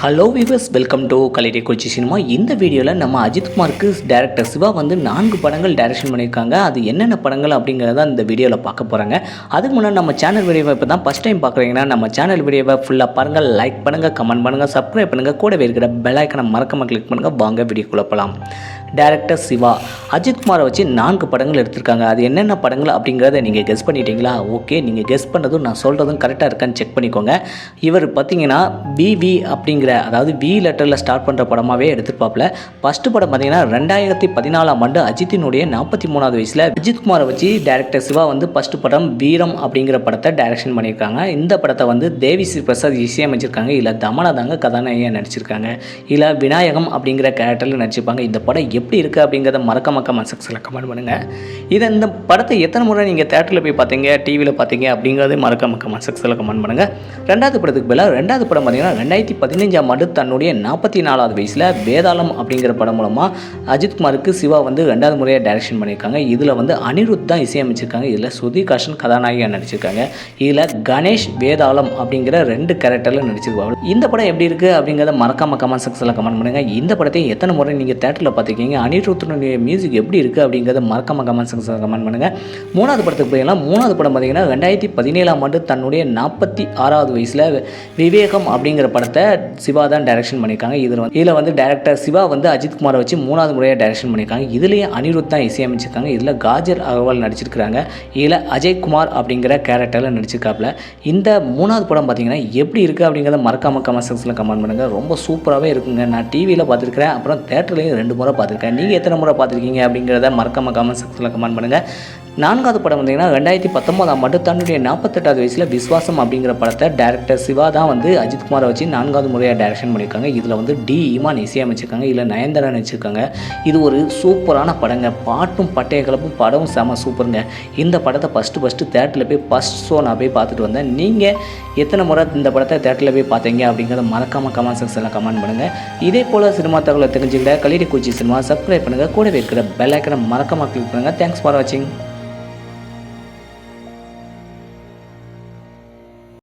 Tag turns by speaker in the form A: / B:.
A: Hello viewers welcome to கலிடே Kochi cinema இந்த வீடியோவில் நம்ம அஜித்குமாருக்கு டேரக்டர் சிவா வந்து நான்கு படங்கள் டைரக்ஷன் பண்ணியிருக்காங்க. அது என்னென்ன படங்கள் அப்படிங்கிறத இந்த வீடியோவில் பார்க்க போகிறாங்க அதுக்கு முன்னாடி நம்ம சேனல் வீடியோவை இப்போ தான் ஃபஸ்ட் டைம் பார்க்குறீங்கன்னா நம்ம சேனல் வீடியோவை ஃபுல்லாக பாருங்கள் லைக் பண்ணுங்கள் கமெண்ட் பண்ணுங்கள் சப்ஸ்கிரைப் பண்ணுங்கள் கூடவே இருக்கிற பெல் ஐக்கனை மறக்காமல் கிளிக் பண்ணுங்கள் வாங்க வீடியோக்குள்ளே போகலாம் டேரக்டர் சிவா அஜித்குமாரை வச்சு நான்கு படங்கள் எடுத்திருக்காங்க. அது என்னென்ன படங்கள் அப்படிங்கிறத நீங்கள் கெஸ் பண்ணிட்டீங்களா? ஓகே நீங்கள் கெஸ் பண்ணதும் நான் சொல்கிறதும் கரெக்டாக இருக்கான்னு செக் பண்ணிக்கோங்க. இவர் பார்த்தீங்கன்னா விவி அப்படிங்கிற அதாவது வி லெட்டரில் ஸ்டார்ட் பண்ணுற படமாகவே எடுத்துருப்பாப்பில். ஃபஸ்ட்டு படம் பார்த்தீங்கன்னா ரெண்டாயிரத்தி பதினாலாம் ஆண்டு அஜித்தினுடைய நாற்பத்தி மூணாவது வயசில் அஜித்குமாரை வச்சு டேரக்டர் சிவா வந்து ஃபஸ்ட்டு படம் வீரம் அப்படிங்கிற படத்தை டைரக்ஷன் பண்ணியிருக்காங்க. இந்த படத்தை வந்து தேவி ஸ்ரீ பிரசாத் இசையமைச்சிருக்காங்க. இல்லை தமனா தாங்க கதாநாயகியாக நடிச்சிருக்காங்க. இல்லை விநாயகம் அப்படிங்கிற கேரக்டரில் நடிச்சிருப்பாங்க. இந்த படம் எப்படி இருக்குது அப்படிங்கிறத மறக்க மக்க மசக்ஸில் கமெண்ட் பண்ணுங்கள் இதை இந்த படத்தை எத்தனை முறை நீங்கள் தேட்டரில் போய் பார்த்தீங்க டிவியில் பார்த்தீங்க அப்படிங்கிறதையும் மறக்க மக்க மசக்ஸில் கமெண்ட் பண்ணுங்கள் ரெண்டாவது படத்துக்கு பதிலாக ரெண்டாவது படம் பார்த்தீங்கன்னா ரெண்டாயிரத்தி பதினஞ்சாம் ஆண்டு தன்னுடைய நாற்பத்தி நாலாவது வயசில் வேதாளம் அப்படிங்கிற படம் மூலமாக அஜித்குமாருக்கு சிவா வந்து ரெண்டாவது முறையாக டைரக்ஷன் பண்ணியிருக்காங்க. இதில் வந்து அனிருத் தான் இசையமைச்சிருக்காங்க. இதில் ஸ்ருதிகாஷன் கதாநாயகியாக நடிச்சிருக்காங்க. இதில் கணேஷ் வேதாளம் அப்படிங்கிற ரெண்டு கேரக்டரில் நடிச்சிருக்காங்க இந்த படம் எப்படி இருக்குது அப்படிங்கிறத மறக்காம கமெண்ட் செக்ஸில் கமெண்ட் பண்ணுங்கள் இந்த படத்தை எத்தனை முறை நீங்கள் தேட்டரில் பார்த்துருக்கீங்க அனிருத்தனுடைய மியூசிக் எப்படி இருக்குது அப்படிங்கிறத மறக்காம கமெண்ட் செக்ஷன் கமெண்ட் பண்ணுங்கள் மூணாவது படத்துக்கு போயிடலாம். மூணாவது படம் பார்த்தீங்கன்னா ரெண்டாயிரத்தி பதினேழாம் ஆண்டு தன்னுடைய நாற்பத்தி ஆறாவது வயசில் விவேகம் அப்படிங்கிற படத்தை சிவா தான் டைரக்ஷன் பண்ணியிருக்காங்க. இதில் வந்து இதில் வந்து டேரக்டர் சிவா வந்து அஜித்குமாரை வச்சு மூணாவது முறையாக டைரக்ஷன் பண்ணியிருக்காங்க. இதுலேயே அனிருத் தான் இசையமைச்சிருக்காங்க. இதில் காஜர் அகர்வால் நடிச்சிருக்கிறாங்க. இதில் அஜய்குமார் அப்படிங்கிற கேரக்டரில் நடிச்சிருக்காப்புல. இந்த மூணாவது படம் பார்த்தீங்கன்னா எப்படி இருக்குது அப்படிங்கிறத மறக்காம கமெண்ட் செக்ஷனில் கமெண்ட் பண்ணுங்கள் ரொம்ப சூப்பராகவே இருக்குங்க. நான் டிவியில் பார்த்துருக்கிறேன் அப்புறம் தேட்டர்லேயும் ரெண்டு முறை பார்த்துருக்கேன் நீங்கள் எத்தனை முறை பார்த்துருக்கீங்க அப்படிங்கிறத மறக்காம கமெண்ட் செக்ஷனில் கமெண்ட் பண்ணுங்கள் நான்காவது படம் பார்த்தீங்கன்னா ரெண்டாயிரத்தி பத்தொன்பதாம் ஆண்டு தன்னுடைய நாற்பத்தெட்டாவது வயசில் விஸ்வாசம் அப்படிங்கிற படத்தை டேரக்டர் சிவா தான் வந்து அஜித் குமாரை வச்சு நான்காவது முறையாக டைரக்ஷன் பண்ணியிருக்காங்க. இதில் வந்து டி இமான் இசையமைச்சிருக்காங்க இதில் நயன்தாரா நடிச்சிருக்காங்க இது ஒரு சூப்பரான படங்க. பாட்டும் பட்டைய கலப்பும் படமும் செம சூப்பருங்க. இந்த படத்தை ஃபஸ்ட்டு ஃபஸ்ட்டு தேட்டரில் போய் ஃபஸ்ட் ஷோ நான் போய் பார்த்துட்டு வந்தேன். நீங்கள் எத்தனை முறை இந்த படத்தை தேட்டரில் போய் பார்த்தீங்க அப்படிங்கிறத மறக்காமல் கமெண்ட் செக்ஷனில் கமெண்ட் பண்ணுங்கள் இதே போல் சினிமா தகவலை தெரிஞ்சுக்கிட்ட கலிடி குச்சி சினிமா சப்ஸ்கிரைப் பண்ணுங்கள் கூடவே இருக்கிற பெல் ஐக்கனை மறக்காமல் கிளிக் பண்ணுங்கள் தேங்க்ஸ் ஃபார் வாட்சிங்